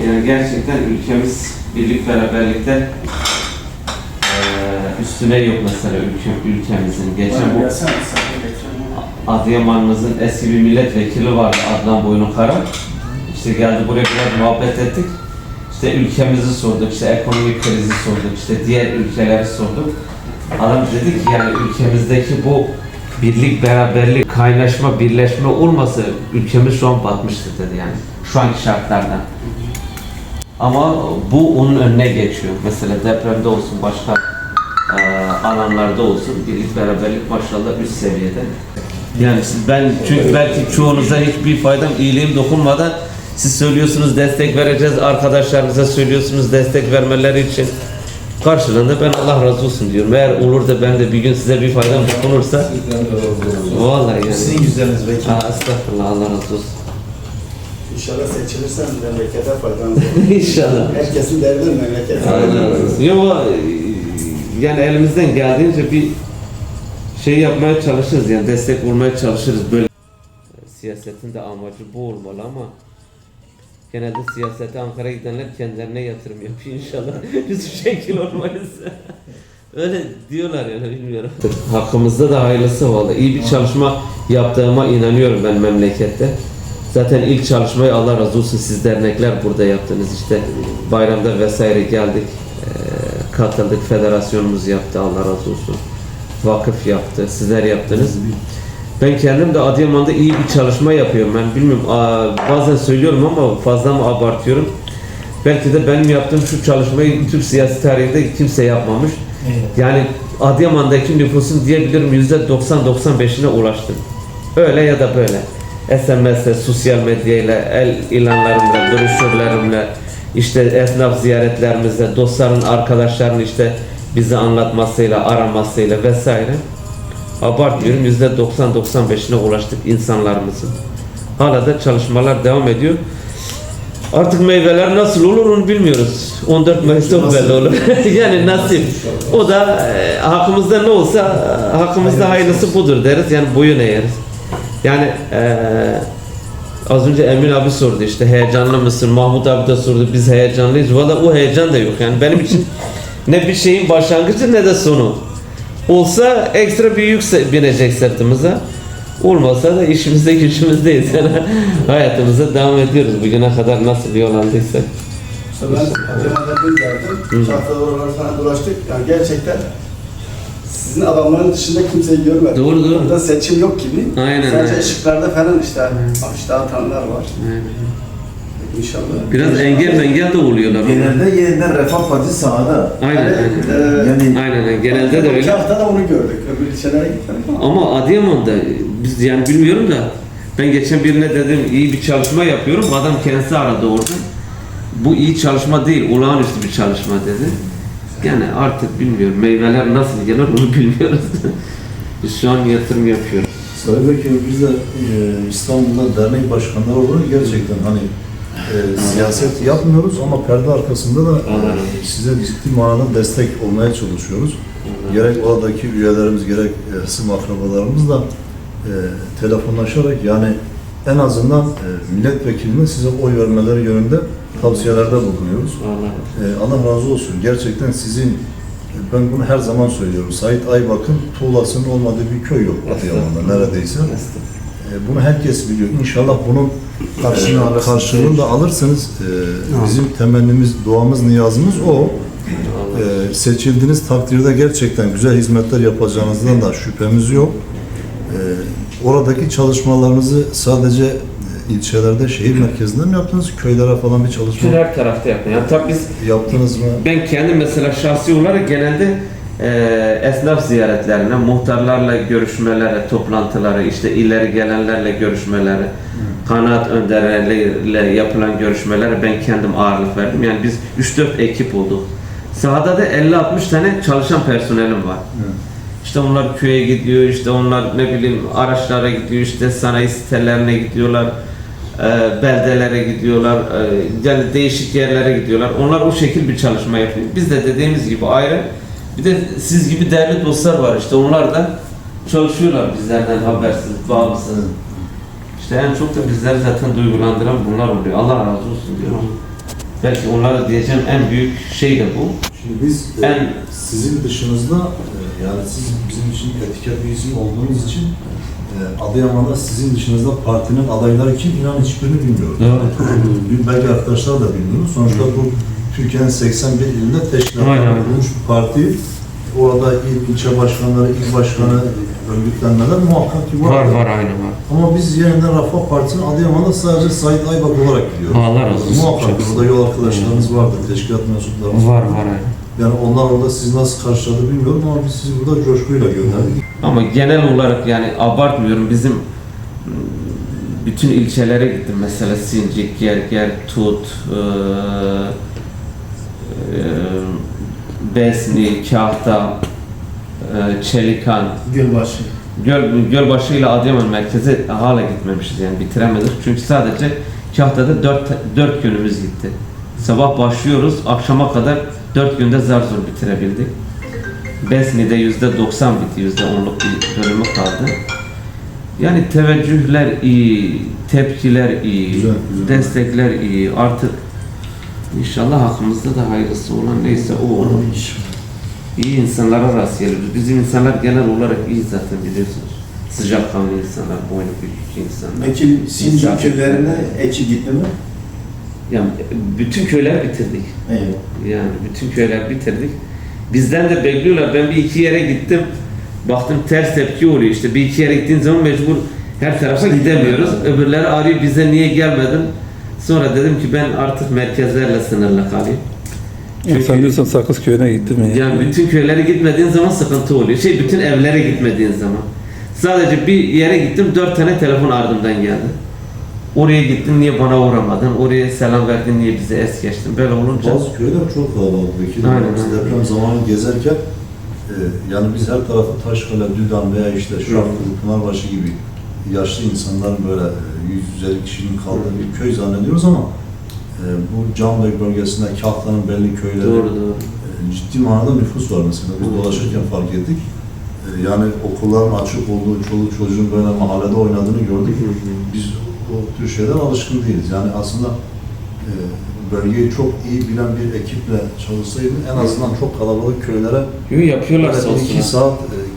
Yani gerçekten ülkemiz birlik beraberlikte üstüne yok mesela ülke, ülkemizin. Geçen bu. Adıyaman'ımızın eski bir milletvekili vardı Adnan Boynukara. İşte geldi buraya biraz muhabbet ettik. İşte ülkemizi sorduk, işte ekonomik krizi sorduk, işte diğer ülkeleri sorduk. Adam dedi ki yani ülkemizdeki bu birlik, beraberlik, kaynaşma, birleşme olmasa ülkemiz şu an batmıştı dedi yani. Şu anki şartlardan. Ama bu onun önüne geçiyor. Mesela depremde olsun, başka eee, alanlarda olsun birlik, beraberlik maşallah üst seviyede. Yani siz- ben çünkü belki çoğunuza hiçbir faydam, iyiliğim dokunmadan siz söylüyorsunuz destek vereceğiz, arkadaşlarınıza söylüyorsunuz destek vermeleri için. Karşılığında ben Allah razı olsun diyorum. Eğer olur da ben de bir gün size bir faydam dokunursa vallahi yani. Sizin yüzleriniz. Aa, estağfurullah Allah razı olsun. İnşallah seçilirsen memlekete faydanız olur. İnşallah. Herkesin derdi memlekete. Olsun. Yo, yani elimizden geldiğince bir şey yapmaya çalışırız yani destek olmaya çalışırız böyle. Siyasetin de amacı bu olmalı ama genelde siyasete Ankara'ya gidenler kendilerine yatırım yapıyor inşallah. Biz bu şekil olmayız. Öyle diyorlar yani bilmiyorum. Hakkımızda da hayırlısı vallahi. İyi bir çalışma yaptığıma inanıyorum ben memlekette. Zaten ilk çalışmayı Allah razı olsun siz dernekler burada yaptınız. İşte bayramda vesaire geldik. Eee, katıldık federasyonumuz yaptı Allah razı olsun. Vakıf yaptı sizler yaptınız. Ben kendim de Adıyaman'da iyi bir çalışma yapıyorum. Ben bilmiyorum bazen söylüyorum ama fazla mı abartıyorum? Belki de benim yaptığım şu çalışmayı Türk siyasi tarihinde kimse yapmamış. Yani Adıyaman'daki nüfusun diyebilirim yüzde 90-95'ine ulaştım. Öyle ya da böyle. SMS'le, sosyal medyayla, el ilanlarımla, broşürlerimle, işte esnaf ziyaretlerimizle, dostların, arkadaşların işte bizi anlatmasıyla, aramasıyla vesaire. Abartmıyorum yüzde 90-95'ine ulaştık insanlarımızın. Hala da çalışmalar devam ediyor. Artık meyveler nasıl olur onu bilmiyoruz. 14 Mayıs'ta belli olur. yani nasip. O da e, hakkımızda ne olsa e, hakkımızda hayırlısı budur deriz. Yani boyun eğeriz. Yani e, az önce Emin abi sordu işte heyecanlı mısın? Mahmut abi de sordu biz heyecanlıyız. Valla o heyecan da yok. Yani benim için ne bir şeyin başlangıcı ne de sonu. Olsa ekstra bir yük binecek sırtımıza. Olmasa da işimizde gücümüzdeyiz. Yani hayatımıza devam ediyoruz. Bugüne kadar nasıl yol aldıysak. İşte ben Adıyaman'da bir geldim. Çantada oraları falan dolaştık. Yani gerçekten sizin adamların dışında kimseyi görmedim. Doğru, doğru. Burada seçim yok gibi. Aynen, Sadece aynen. ışıklarda falan işte işte atanlar var. İnşallah. Biraz engel mengel de oluyorlar. Genelde yeniden Refah Partisi sahada. Aynen Yani, aynen. e, Yani Aynen aynen. genelde de öyle. hafta da onu gördük. Öbür ilçelere gitmedik ama. Ama Adıyaman'da biz yani bilmiyorum da ben geçen birine dedim iyi bir çalışma yapıyorum. Adam kendisi aradı orada. Bu iyi çalışma değil, olağanüstü bir çalışma dedi. Yani artık bilmiyorum meyveler nasıl gelir onu bilmiyoruz. biz şu an yatırım yapıyoruz. Sayın Vekilim biz de e, İstanbul'da dernek başkanları olarak gerçekten hani e, siyaset yapmıyoruz ama perde arkasında da e, size ciddi manada destek olmaya çalışıyoruz. Gerek oradaki üyelerimiz gerek e, sizin akrabalarımızla e, telefonlaşarak yani en azından e, milletvekilinin size oy vermeleri yönünde tavsiyelerde bulunuyoruz. Ee, Allah razı olsun. Gerçekten sizin, e, ben bunu her zaman söylüyorum. Sait Aybak'ın tuğlasının olmadığı bir köy yok Adıyaman'da neredeyse. Ee, bunu herkes biliyor. İnşallah bunun Karşılığını karşılığını da alırsınız. Ee, bizim temennimiz, duamız, niyazımız o. Ee, seçildiğiniz takdirde gerçekten güzel hizmetler yapacağınızdan da şüphemiz yok. Ee, oradaki çalışmalarınızı sadece e, ilçelerde, şehir merkezinde mi yaptınız? Köylere falan bir çalışma Bütün her tarafta yaptım. Yani tabii biz yaptınız mı? Ben kendim mesela şahsi olarak genelde e, esnaf ziyaretlerine, muhtarlarla görüşmelere, toplantıları, işte ileri gelenlerle görüşmeleri, kanaat önderleriyle yapılan görüşmelere ben kendim ağırlık verdim. Yani biz 3-4 ekip olduk. Sahada da 50-60 tane çalışan personelim var. İşte onlar köye gidiyor, işte onlar ne bileyim araçlara gidiyor, işte sanayi sitelerine gidiyorlar, e, beldelere gidiyorlar, e, yani değişik yerlere gidiyorlar. Onlar o şekil bir çalışma yapıyor. Biz de dediğimiz gibi ayrı. Bir de siz gibi değerli dostlar var işte onlar da çalışıyorlar bizlerden habersiz, bağımsız. İşte en çok da bizleri zaten duygulandıran bunlar oluyor. Allah razı olsun diyorum. Belki onlara diyeceğim en büyük şey de bu. Şimdi biz e, En- sizin dışınızda e, yani siz bizim için etiket bir isim olduğunuz için e, Adıyaman'da sizin dışınızda partinin adayları kim inan hiçbirini bilmiyoruz. Bir belki arkadaşlar da bilmiyor. Sonuçta bu Türkiye'nin 81 ilinde kurulmuş bir parti. Orada il, ilçe başkanları, il başkanı örgütlenmeler muhakkak ki var. aynı var. Ama biz yeniden Refah Partisi'nin Adıyaman'da sadece Sait Aybak olarak biliyoruz. Allah razı olsun. Muhakkak Çok burada yol arkadaşlarımız vardır, teşkilat mensuplarımız Var var aynı. yani onlar orada sizi nasıl karşıladı bilmiyorum ama biz sizi burada coşkuyla gönderdik. Ama genel olarak yani abartmıyorum bizim mm, bütün ilçelere gittim mesela Sincik, Gerger, Tut, eee, eee, Besni, Kahta, eee, Çelikan, Gölbaşı. Göl, Gölbaşı ile Adıyaman merkeze hala gitmemişiz yani bitiremedik. Çünkü sadece Kahta'da 4, 4 günümüz gitti. Sabah başlıyoruz, akşama kadar 4 günde zar zor bitirebildik. Besni'de yüzde 90 bitti, yüzde 10'luk bir bölümü kaldı. Yani teveccühler iyi, tepkiler iyi, Güzel, güzel. destekler iyi. Artık inşallah hakkımızda da hayırlısı olan neyse o olur. İyi insanlara rast geliyoruz. Bizim insanlar genel olarak iyi zaten biliyorsunuz. Sıcakkanlı insanlar, boynu bükük insanlar. Peki Sinci köylerine eki gitti mi? Yani bütün köyler bitirdik. Evet. Yani bütün köyler bitirdik. Bizden de bekliyorlar. Ben bir iki yere gittim. Baktım ters tepki oluyor işte. Bir iki yere gittiğin zaman mecbur her tarafa gidemiyoruz. Öbürleri arıyor bize niye gelmedin? Sonra dedim ki ben artık merkezlerle sınırlı kalayım. Çünkü... Sen diyorsan Sakız köyüne gitti mi? Yani bütün köylere gitmediğin zaman sıkıntı oluyor. Şey bütün evlere gitmediğin zaman. Sadece bir yere gittim dört tane telefon ardımdan geldi. Oraya gittin niye bana uğramadın? Oraya selam verdin niye bize es geçtin? Böyle olunca Bazı köyler çok kalabalık. Vekil Aynen, biz deprem zamanı gezerken e, yani biz her tarafı Taşkale, Düdan veya işte Şarkılı, Pınarbaşı gibi yaşlı insanların böyle e, 150 kişinin kaldığı bir köy zannediyoruz ama e, bu Canbek bölgesinde Kahta'nın belli köyleri doğru doğru. e, ciddi manada nüfus var mesela. Biz dolaşırken fark ettik. E, yani okulların açık olduğu, çoluk çocuğun böyle mahallede oynadığını gördük. Biz o tür şeyler alışkın değiliz. Yani aslında e, bölgeyi çok iyi bilen bir ekiple çalışsaydın en azından çok kalabalık köylere Yo, yapıyorlar bir iki saat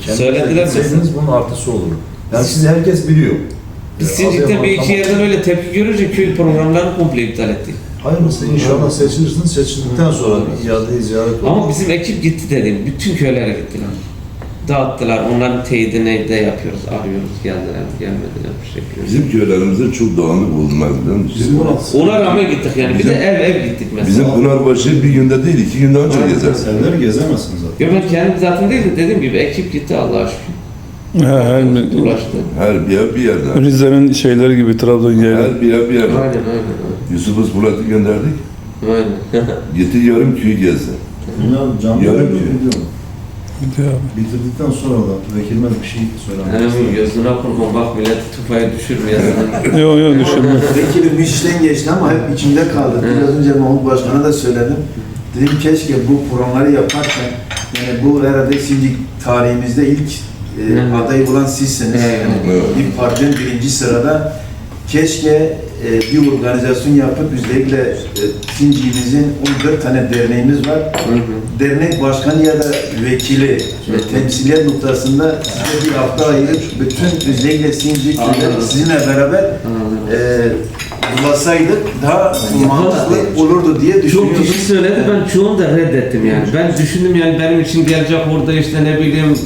e, Söylediler kendinize gitseydiniz bunun artısı olur. Yani sizi herkes biliyor. Biz Sincik'te bir iki yerden öyle tepki görünce köy programlarını komple iptal ettik. Hayırlısı inşallah seçilirsiniz. Seçildikten sonra bir iade ziyaret olur. Ama bizim ekip gitti dedim. Bütün köylere gittiler. Dağıttılar. Onların teyidini de yapıyoruz. Arıyoruz. Geldiler mi? Gelmediler bir şekilde. Bizim köylerimizde çok dağınık bulunmaz biliyor musun? Bizim burası. Ona rağmen gittik yani. Bir de ev ev gittik mesela. Bizim Pınarbaşı bir günde değil, iki günde önce gezersin. Evleri gezemezsiniz zaten. Yo ben kendim zaten değil de dediğim gibi ekip gitti Allah'a şükür. Ha, her, Ulaştı. Her bir ev bir yerden. Rize'nin şeyleri gibi Trabzon yerleri. Her bir ev bir Aynen yerden. aynen. Yusuf Ispulat'ı gönderdik. Aynen. Gitti yarım köyü gezdi. Bilmiyorum, canlı Yarın. Gidiyor abi. Bitirdikten sonra da vekilime bir şey söylemek Hemen istedim. gözüne kurban bak milleti tufaya düşürmeyesin. Yok yok düşünme. Vekilim iş işten geçti ama hep içimde kaldı. Biraz önce Mahmut Başkan'a da söyledim. Dedim keşke bu programları yaparken yani bu herhalde Sinci tarihimizde ilk e, aday olan sizsiniz. Evet. Yani Evet. bir partinin birinci sırada keşke e, bir organizasyon yapıp özellikle e, Sinci'mizin 14 tane derneğimiz var. Hı hı. dernek başkanı ya da vekili ve temsiliyet noktasında size bir hafta ayırıp bütün özellikle Sinci köyleri sizinle beraber e, bulasaydık daha mantıklı olurdu diye Çok düşünüyorum. kişi söyledi ben çoğunu da reddettim yani. Ben düşündüm yani benim için gelecek orada işte ne bileyim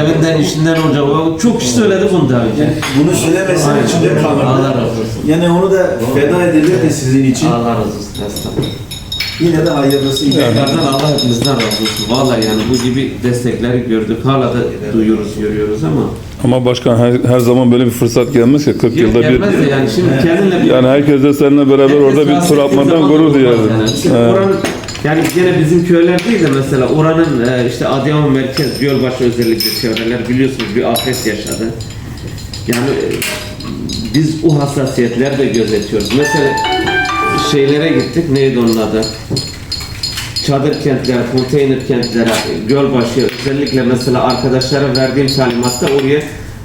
evinden işinden olacak. O Çok kişi söyledi bunu daha önce. Yani bunu söylemesen Aynen. içinde Allah kalırdı. razı olsun. Yani onu da feda edilirdi sizin için. Allah razı olsun. Estağfurullah. Yine de hayırlısı. Tekrardan Allah hepimizden razı olsun. Vallahi yani bu gibi destekleri gördük. Hala da duyuyoruz, görüyoruz ama Ama başkan her, her zaman böyle bir fırsat gelmez ki 40 yılda bir. gelmez de yani şimdi kendinle bir Yani herkes de seninle beraber orada bir tur atmadan gurur duyardı. Yani. İşte oranın, yani gene bizim köyler değil de mesela oranın e, işte Adıyaman merkez, Gölbaşı özellikle çevreler biliyorsunuz bir afet yaşadı. Yani e, biz o hassasiyetleri de gözetiyoruz. Mesela şeylere gittik, neydi onun adı? Çadır kentlere, konteyner kentlere, Gölbaşı özellikle mesela arkadaşlara verdiğim talimatta oraya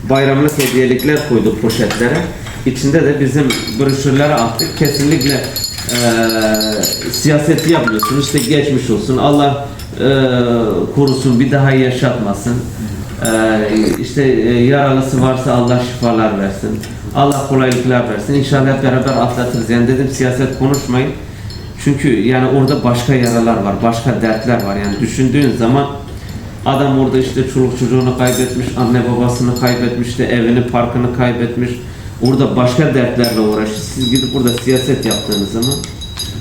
bayramlık hediyelikler koyduk poşetlere. İçinde de bizim broşürleri attık. Kesinlikle e, siyaseti yapmıyorsun. İşte geçmiş olsun. Allah e, korusun bir daha yaşatmasın. E, işte e, yaralısı varsa Allah şifalar versin. Allah kolaylıklar versin. İnşallah hep beraber atlatırız. Yani dedim siyaset konuşmayın. Çünkü yani orada başka yaralar var, başka dertler var. Yani düşündüğün zaman adam orada işte çoluk çocuğunu kaybetmiş, anne babasını kaybetmiş, de evini, parkını kaybetmiş. Orada başka dertlerle uğraşıyor. Siz gidip burada siyaset yaptığınız zaman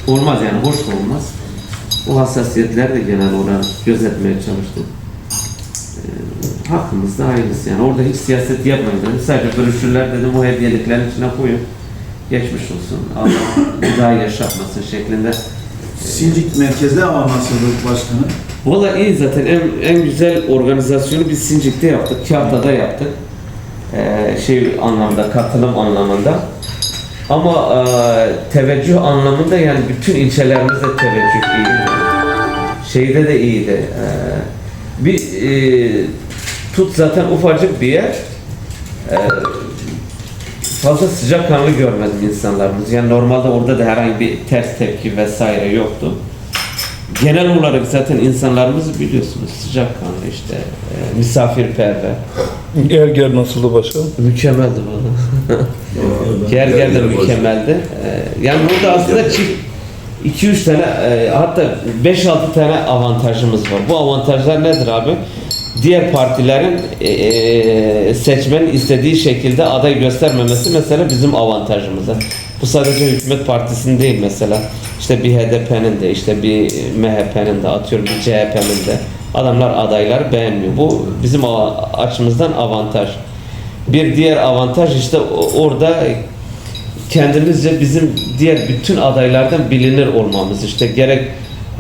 olmaz yani hoş da olmaz. O hassasiyetler de genel olarak gözetmeye çalıştım. Ee, hakkımızda hayırlısı yani. Orada hiç siyaset yapmayın dedim. Sadece broşürler dedim o hediyeliklerin içine koyun. Geçmiş olsun. Allah bir daha yaşatmasın şeklinde. Sincik merkezde ama nasıldı başkanı? Valla iyi zaten en, en güzel organizasyonu biz Sincik'te yaptık, Kağıta'da yaptık. Ee, şey anlamda, katılım anlamında. Ama e, teveccüh anlamında yani bütün ilçelerimizde teveccüh iyiydi. Şeyde de iyiydi. Ee, bir e, tut zaten ufacık bir yer. Ee, fazla sıcakkanlı görmedim insanlarımız. Yani normalde orada da herhangi bir ters tepki vesaire yoktu. Genel olarak zaten insanlarımız biliyorsunuz sıcakkanlı işte, e, misafirperver. Erger nasıldı başkanım? Mükemmeldi valla. Gerger de mükemmeldi. E, yani burada aslında çift 2-3 tane e, hatta 5-6 tane avantajımız var. Bu avantajlar nedir abi? Diğer partilerin e, e, seçmenin istediği şekilde aday göstermemesi mesela bizim avantajımız. Bu sadece hükümet partisinin değil mesela. İşte bir HDP'nin de işte bir MHP'nin de atıyorum bir CHP'nin de adamlar adaylar beğenmiyor. Bu bizim açımızdan avantaj. Bir diğer avantaj işte orada kendimizce bizim diğer bütün adaylardan bilinir olmamız işte gerek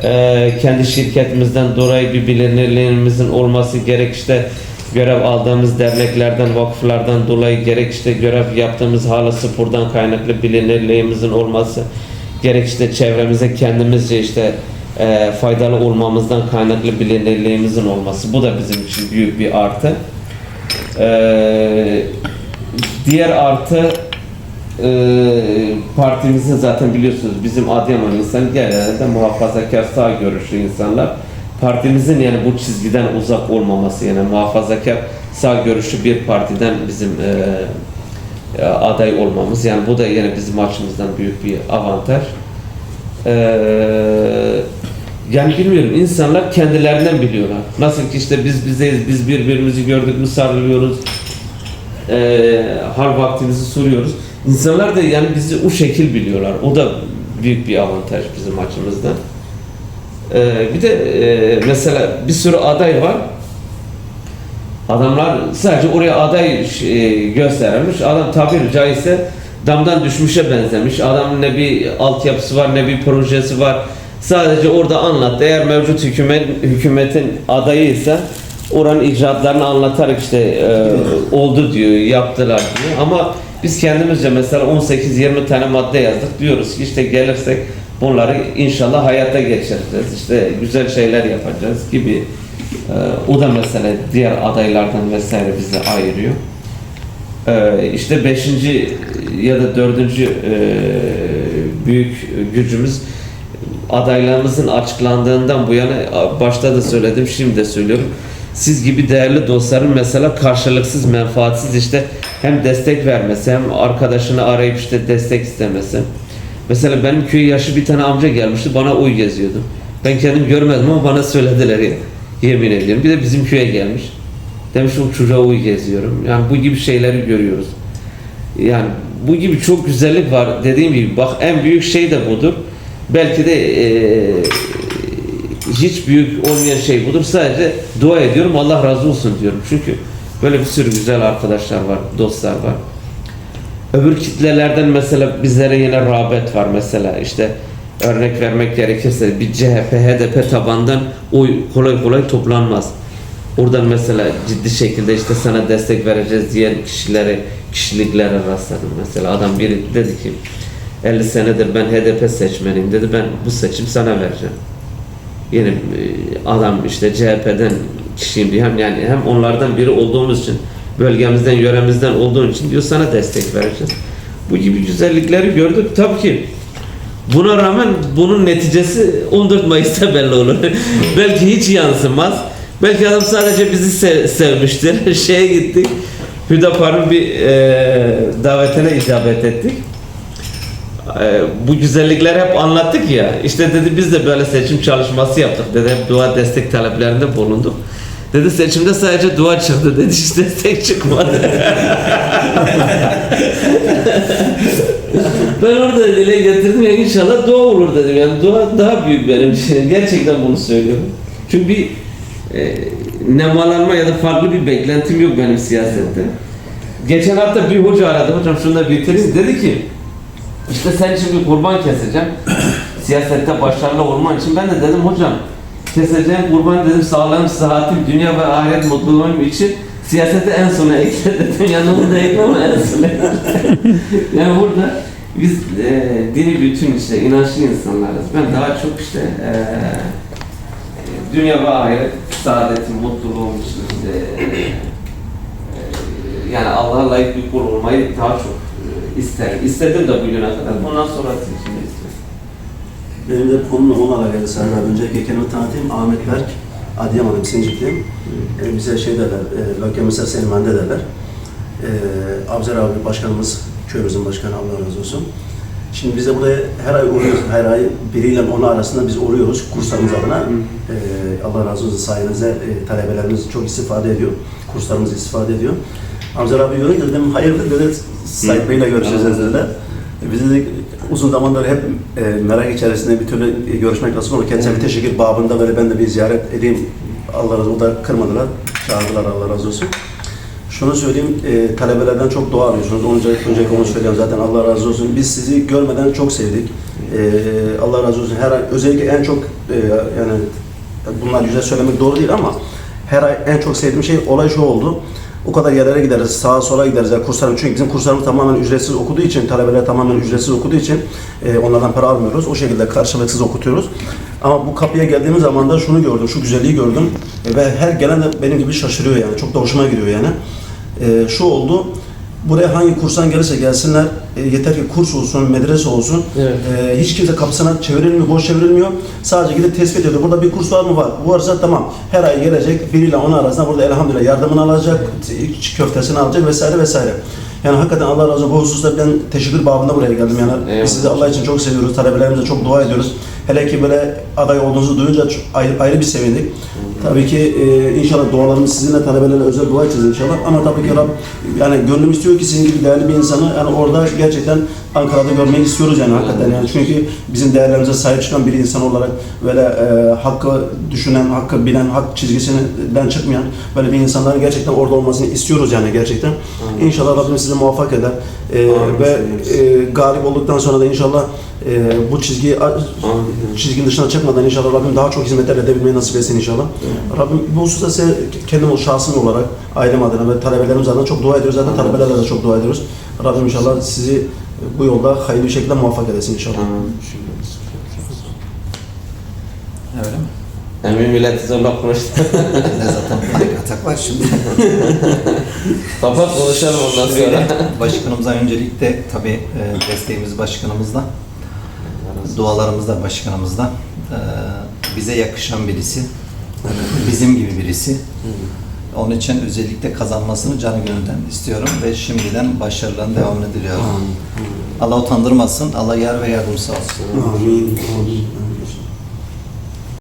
e, kendi şirketimizden dolayı bir bilinirliğimizin olması gerek işte görev aldığımız derneklerden vakıflardan dolayı gerek işte görev yaptığımız hala spordan kaynaklı bilinirliğimizin olması gerek işte çevremize kendimizce işte e, faydalı olmamızdan kaynaklı bilinirliğimizin olması bu da bizim için büyük bir artı. E, diğer artı e, partimizin zaten biliyorsunuz bizim Adıyaman insanı genelde muhafazakar sağ görüşlü insanlar. Partimizin yani bu çizgiden uzak olmaması yani muhafazakar sağ görüşlü bir partiden bizim e, e, aday olmamız yani bu da yine bizim açımızdan büyük bir avantaj. E, yani bilmiyorum insanlar kendilerinden biliyorlar. Nasıl ki işte biz bizeyiz, biz birbirimizi gördük mü sarılıyoruz, e, hal vaktimizi soruyoruz. İnsanlar da yani bizi o şekil biliyorlar. O da büyük bir avantaj bizim açımızdan. E, bir de e, mesela bir sürü aday var. Adamlar sadece oraya aday e, gösterilmiş. Adam tabiri caizse damdan düşmüşe benzemiş. Adamın ne bir altyapısı var ne bir projesi var. Sadece orada anlattı. Eğer mevcut hükümet, hükümetin adayıysa oranın icraatlarını anlatarak işte e, oldu diyor, yaptılar diyor. Ama biz kendimizce mesela 18-20 tane madde yazdık. Diyoruz ki işte gelirsek bunları inşallah hayata geçireceğiz. İşte güzel şeyler yapacağız gibi. E, o da mesela diğer adaylardan vesaire bizi ayırıyor. Ee, işte beşinci ya da dördüncü e, büyük gücümüz adaylarımızın açıklandığından bu yana başta da söyledim şimdi de söylüyorum. Siz gibi değerli dostların mesela karşılıksız menfaatsiz işte hem destek vermesi hem arkadaşını arayıp işte destek istemesi. Mesela benim köy yaşı bir tane amca gelmişti bana oy geziyordu. Ben kendim görmedim ama bana söylediler ya. Yemin ediyorum. Bir de bizim köye gelmiş. Demiş o çocuğa uy geziyorum. Yani bu gibi şeyleri görüyoruz. Yani bu gibi çok güzellik var. Dediğim gibi bak en büyük şey de budur. Belki de eee, hiç büyük olmayan şey budur. Sadece dua ediyorum Allah razı olsun diyorum. Çünkü böyle bir sürü güzel arkadaşlar var, dostlar var. Öbür kitlelerden mesela bizlere yine rağbet var mesela işte örnek vermek gerekirse bir CHP, HDP tabandan oy kolay kolay toplanmaz. Oradan mesela ciddi şekilde işte sana destek vereceğiz diyen kişileri, kişiliklere rastladım. Mesela adam biri dedi ki 50 senedir ben HDP seçmeniyim dedi ben bu seçim sana vereceğim. Yine e, adam işte CHP'den kişiyim diyor. Hem yani hem onlardan biri olduğumuz için bölgemizden, yöremizden olduğun için diyor sana destek vereceğiz. Bu gibi güzellikleri gördük. Tabii ki Buna rağmen bunun neticesi 14 Mayıs'ta belli olur. Belki hiç yansımaz. Belki adam sadece bizi se- sevmiştir. Şeye gittik. Hüdapar'ın bir e, davetine icabet ettik. E, bu güzellikleri hep anlattık ya. İşte dedi biz de böyle seçim çalışması yaptık dedi. Hep dua destek taleplerinde bulunduk. Dedi seçimde sadece dua çıktı dedi. Hiç destek çıkmadı. ben orada dile getirdim ya inşallah dua olur dedim. Yani dua daha büyük benim için. Gerçekten bunu söylüyorum. Çünkü bir e, nemalanma ya da farklı bir beklentim yok benim siyasette. Geçen hafta bir hoca aradı. Hocam şunu da bitireyim. Dedi ki işte sen için bir kurban keseceğim. Siyasette başarılı olman için. Ben de dedim hocam keseceğim kurban dedim sağlığım, sıhhatim, dünya ve ahiret mutluluğum için siyasete en sona ekle dedim. Yani bunu da ekleme en sona yani burada biz e, dini bütün işte inançlı insanlarız. Ben daha çok işte e, dünya ve ahiret saadetim, mutluluğum için e, e, yani Allah'a layık bir kul olmayı daha çok e, isterim. İstedim de bugüne kadar. Bundan sonra için de. Benim de konumla ona alakalı Serdar. Öncelikle kendimi tanıtayım. Ahmet Berk, Adıyaman'ım, Sincikliyim. E, bize şey derler, e, Lökemisa Selmande derler. E, Abzer abi başkanımız, köyümüzün başkanı Allah razı olsun. Şimdi bize buraya her ay uğruyoruz. Her ay biriyle onu arasında biz uğruyoruz kurslarımız adına. E, Allah razı olsun sayenizde e, talebelerimiz çok istifade ediyor. Kurslarımız istifade ediyor. Abzer abi görünce dedim hayırdır dedi Sait Bey'le görüşeceğiz dediler. E, Biz de uzun zamandır hep e, merak içerisinde bir türlü e, görüşmek nasip oldu. Kendisine bir teşekkür babında böyle ben de bir ziyaret edeyim. Allah razı olsun. O da kırmadılar. Çağırdılar Allah razı olsun. Şunu söyleyeyim, e, talebelerden çok dua alıyorsunuz. Önce, önce onu söyleyeyim zaten Allah razı olsun. Biz sizi görmeden çok sevdik. E, Allah razı olsun. Her ay, özellikle en çok e, yani bunlar güzel söylemek doğru değil ama her ay en çok sevdiğim şey olay şu oldu. O kadar yerlere gideriz, sağa sola gideriz. Yani kurslarım, çünkü bizim kurslarımız tamamen ücretsiz okuduğu için, talebeler tamamen ücretsiz okuduğu için e, onlardan para almıyoruz. O şekilde karşılıksız okutuyoruz. Ama bu kapıya geldiğimiz zaman da şunu gördüm, şu güzelliği gördüm. E, ve her gelen de benim gibi şaşırıyor yani. Çok da hoşuma gidiyor yani. E, şu oldu, buraya hangi kurstan gelirse gelsinler, e, yeter ki kurs olsun, medrese olsun. Evet. E, hiç kimse kapısına çevrilmiyor, boş çevrilmiyor. Sadece gidip tespit ediyor. Burada bir kurs var mı? Var. Varsa tamam. Her ay gelecek, biriyle onu arasında burada elhamdülillah yardımını alacak, köftesini alacak vesaire vesaire. Yani hakikaten Allah razı olsun. Bu hususta ben teşekkür babında buraya geldim. Yani Eyvallah. biz sizi Allah için çok seviyoruz. Talebelerimize çok dua ediyoruz. Hele ki böyle aday olduğunuzu duyunca ayrı, ayrı bir sevindik. Tabii ki e, inşallah dualarımız sizinle talebelerle özel dua edeceğiz inşallah. Ama tabii ki Rab, yani gönlüm istiyor ki sizin gibi değerli bir insanı yani orada gerçekten Ankara'da görmeyi istiyoruz yani hakikaten yani çünkü bizim değerlerimize sahip çıkan bir insan olarak böyle e, hakkı düşünen, hakkı bilen, hak çizgisinden çıkmayan böyle bir insanların gerçekten orada olmasını istiyoruz yani gerçekten. İnşallah Rabbim sizi muvaffak eder. E, ve e, galip olduktan sonra da inşallah e, bu çizgiyi Amin. çizginin dışına çıkmadan inşallah Rabbim daha çok hizmetler edebilmeyi nasip etsin inşallah. Rabbim bu hususta size kendim şahsım olarak ailem adına ve talebelerimiz adına çok dua ediyoruz. Zaten talebelerle de çok dua ediyoruz. Rabbim inşallah sizi bu yolda hayırlı bir şekilde muvaffak edesin inşallah. Öyle mi? Emin milleti zorla konuştu. Ne zaten panik atak var şimdi. Kapat konuşalım ondan sonra. Böyle başkanımıza öncelikle tabii e, desteğimiz başkanımızla, dualarımız da başkanımızla. E, Bize yakışan birisi, bizim gibi birisi. Onun için özellikle kazanmasını canı gönülden istiyorum ve şimdiden başarılarının devamını diliyorum. Allah utandırmasın, Allah yar ve yardımcısı olsun. Amin. Amin.